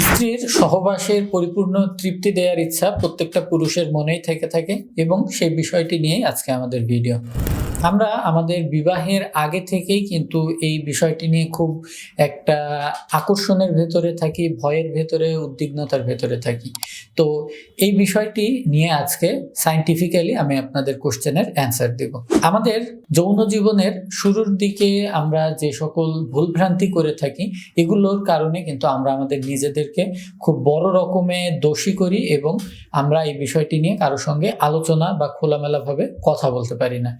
স্ত্রীর সহবাসের পরিপূর্ণ তৃপ্তি দেওয়ার ইচ্ছা প্রত্যেকটা পুরুষের মনেই থেকে থাকে এবং সেই বিষয়টি নিয়েই আজকে আমাদের ভিডিও আমরা আমাদের বিবাহের আগে থেকেই কিন্তু এই বিষয়টি নিয়ে খুব একটা আকর্ষণের ভেতরে থাকি, ভয়ের ভেতরে, উদ্বিগ্নতার ভেতরে থাকি। তো এই বিষয়টি নিয়ে আজকে সাইন্টিফিক্যালি আমি আপনাদের কোশ্চেনের অ্যান্সার দেব। আমাদের যৌন জীবনের শুরুর দিকে আমরা যে সকল ভুলভ্রান্তি করে থাকি, এগুলোর কারণে কিন্তু আমরা আমাদের নিজেদেরকে খুব বড় রকমে দোষী করি এবং আমরা এই বিষয়টি নিয়ে কারোর সঙ্গে আলোচনা বা খোলামেলাভাবে কথা বলতে পারি না।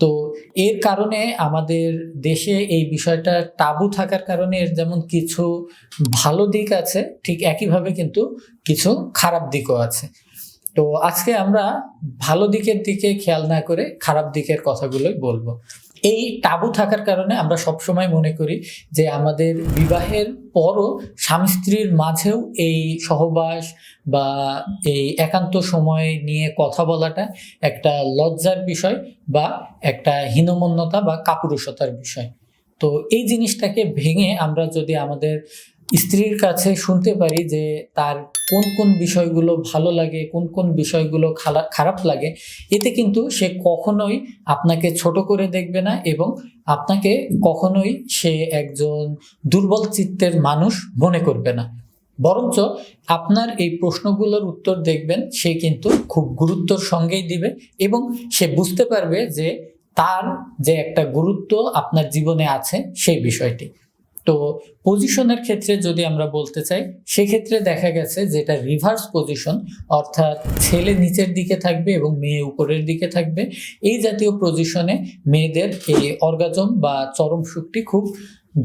তো এর কারণে আমাদের দেশে এই বিষয়টা টাবু থাকার কারণে এর যেমন কিছু ভালো দিক আছে, ঠিক একইভাবে কিন্তু কিছু খারাপ দিকও আছে। তো আজকে আমরা ভালো দিকের দিকে খেয়াল না করে খারাপ দিকের কথাগুলোই বলব। এই টাবু থাকার কারণে আমরা সবসময় মনে করি যে আমাদের বিবাহের পরও স্বামী স্ত্রীর মাঝেও এই সহবাস বা এই একান্ত সময় নিয়ে কথা বলাটা একটা লজ্জার বিষয় বা একটা হীনমন্যতা বা কাপুরুষতার বিষয়। তো এই জিনিসটাকে ভেঙে আমরা যদি আমাদের স্ত্রীর কাছে শুনতে পারি যে তার কোন কোন বিষয়গুলো ভালো লাগে, কোন কোন বিষয়গুলো খারাপ লাগে, এতে কিন্তু সে কখনোই আপনাকে ছোট করে দেখবে না এবং আপনাকে কখনোই সে একজন দুর্বল চিত্তের মানুষ মনে করবে না। বরঞ্চ আপনার এই প্রশ্নগুলোর উত্তর দেখবেন, সে কিন্তু খুব গুরুত্বর সঙ্গেই দিবে এবং সে বুঝতে পারবে যে তার যে একটা গুরুত্ব আপনার জীবনে আছে সেই বিষয়টি। তো পজিশনের ক্ষেত্রে যদি আমরা বলতে চাই, সেক্ষেত্রে দেখা গেছে যেটা রিভার্স পজিশন অর্থাৎ ছেলে নিচের দিকে থাকবে এবং মেয়ে উপরের দিকে থাকবে, এই জাতীয় পজিশনে মেয়েদের এই অর্গাজম বা চরম সুখটি খুব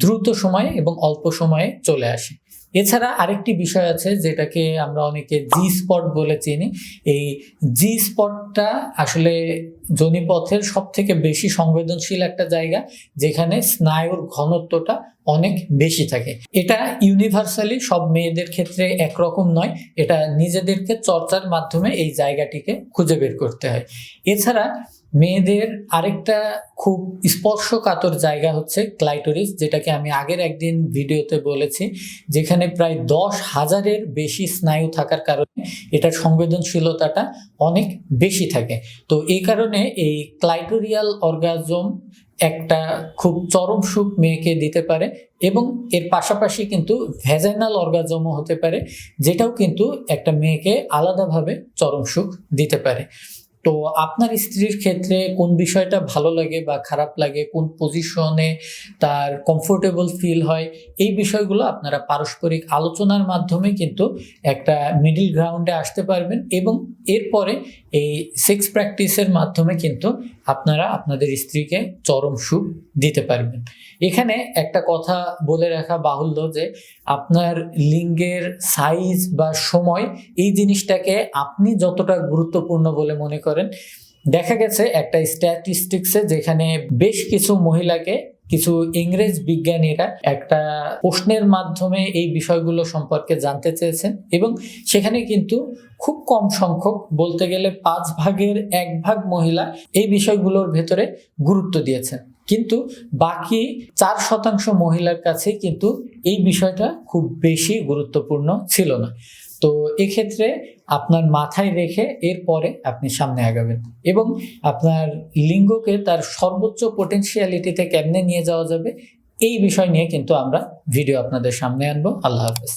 দ্রুত সময়ে এবং অল্প সময়ে চলে আসে। এছাড়া আরেকটি বিষয় আছে যেটাকে আমরা অনেকে জি স্পট বলে চিনি। এই জি স্পটটা আসলে জনিপথের সব থেকে বেশি সংবেদনশীল একটা জায়গা, যেখানে স্নায়ুর ঘনত্বটা অনেক বেশি থাকে। এটা ইউনিভার্সালি সব মেয়েদের ক্ষেত্রে একরকম নয়, এটা নিজেদেরকে চর্চার মাধ্যমে এই জায়গাটিকে খুঁজে বের করতে হয়। এছাড়া মেয়েদের আরেকটা খুব স্পর্শকাতর জায়গা হচ্ছে ক্লাইটোরিস, যেটাকে আমি আগের একদিন ভিডিওতে বলেছি, যেখানে প্রায় দশ হাজারের বেশি স্নায়ু থাকার কারণে এটার সংবেদনশীলতাটা অনেক বেশি থাকে। তো এই কারণে এই ক্লাইটোরিয়াল অর্গাজম একটা খুব চরম সুখ মেয়েকে দিতে পারে এবং এর পাশাপাশি কিন্তু ভ্যাজাইনাল অর্গাজমও হতে পারে, যেটাও কিন্তু একটা মেয়েকে আলাদাভাবে চরম সুখ দিতে পারে। তো আপনার স্ত্রীর ক্ষেত্রে কোন বিষয়টা ভালো লাগে বা খারাপ লাগে? কোন পজিশনে তার কমফোর্টেবল ফিল হয়? এই বিষয়গুলো আপনারা পারস্পরিক আলোচনার মাধ্যমে কিন্তু একটা মিডিল গ্রাউন্ডে আসতে পারবেন এবং এরপরে এই সেক্স প্র্যাকটিসের মাধ্যমে কিন্তু আপনারা আপনাদের স্ত্রীকে চরম সুখ দিতে পারবেন। এখানে একটা কথা বলে রাখা বাহুল্য যে, আপনার লিঙ্গের সাইজ বা সময় এই জিনিসটাকে আপনি যতটা গুরুত্বপূর্ণ বলে মনে করেন। দেখা গেছে একটা স্ট্যাটিস্টিক্সে যেখানে বেশ কিছু মহিলাকে, কিছু ইংরেজ বিজ্ঞানীরা একটা প্রশ্নের মাধ্যমে এই বিষয়গুলো সম্পর্কে জানতে চেয়েছেন এবং সেখানে কিন্তু খুব কম সংখ্যক, বলতে গেলে পাঁচ ভাগের এক ভাগ মহিলা এই বিষয়গুলোর ভেতরে গুরুত্ব দিয়েছেন কিন্তু বাকি চার শতাংশ মহিলার কাছে কিন্তু এই বিষয়টা খুব বেশি গুরুত্বপূর্ণ ছিল না। তো এক্ষেত্রে আপনার মাথায় রেখে এরপরে আপনি সামনে আগাবেন এবং আপনার লিঙ্গকে তার সর্বোচ্চ পোটেনশিয়ালিটিতে কেমনে নিয়ে যাওয়া যাবে, এই বিষয় নিয়ে কিন্তু আমরা ভিডিও আপনাদের সামনে আনব। আল্লাহ হাফেজ।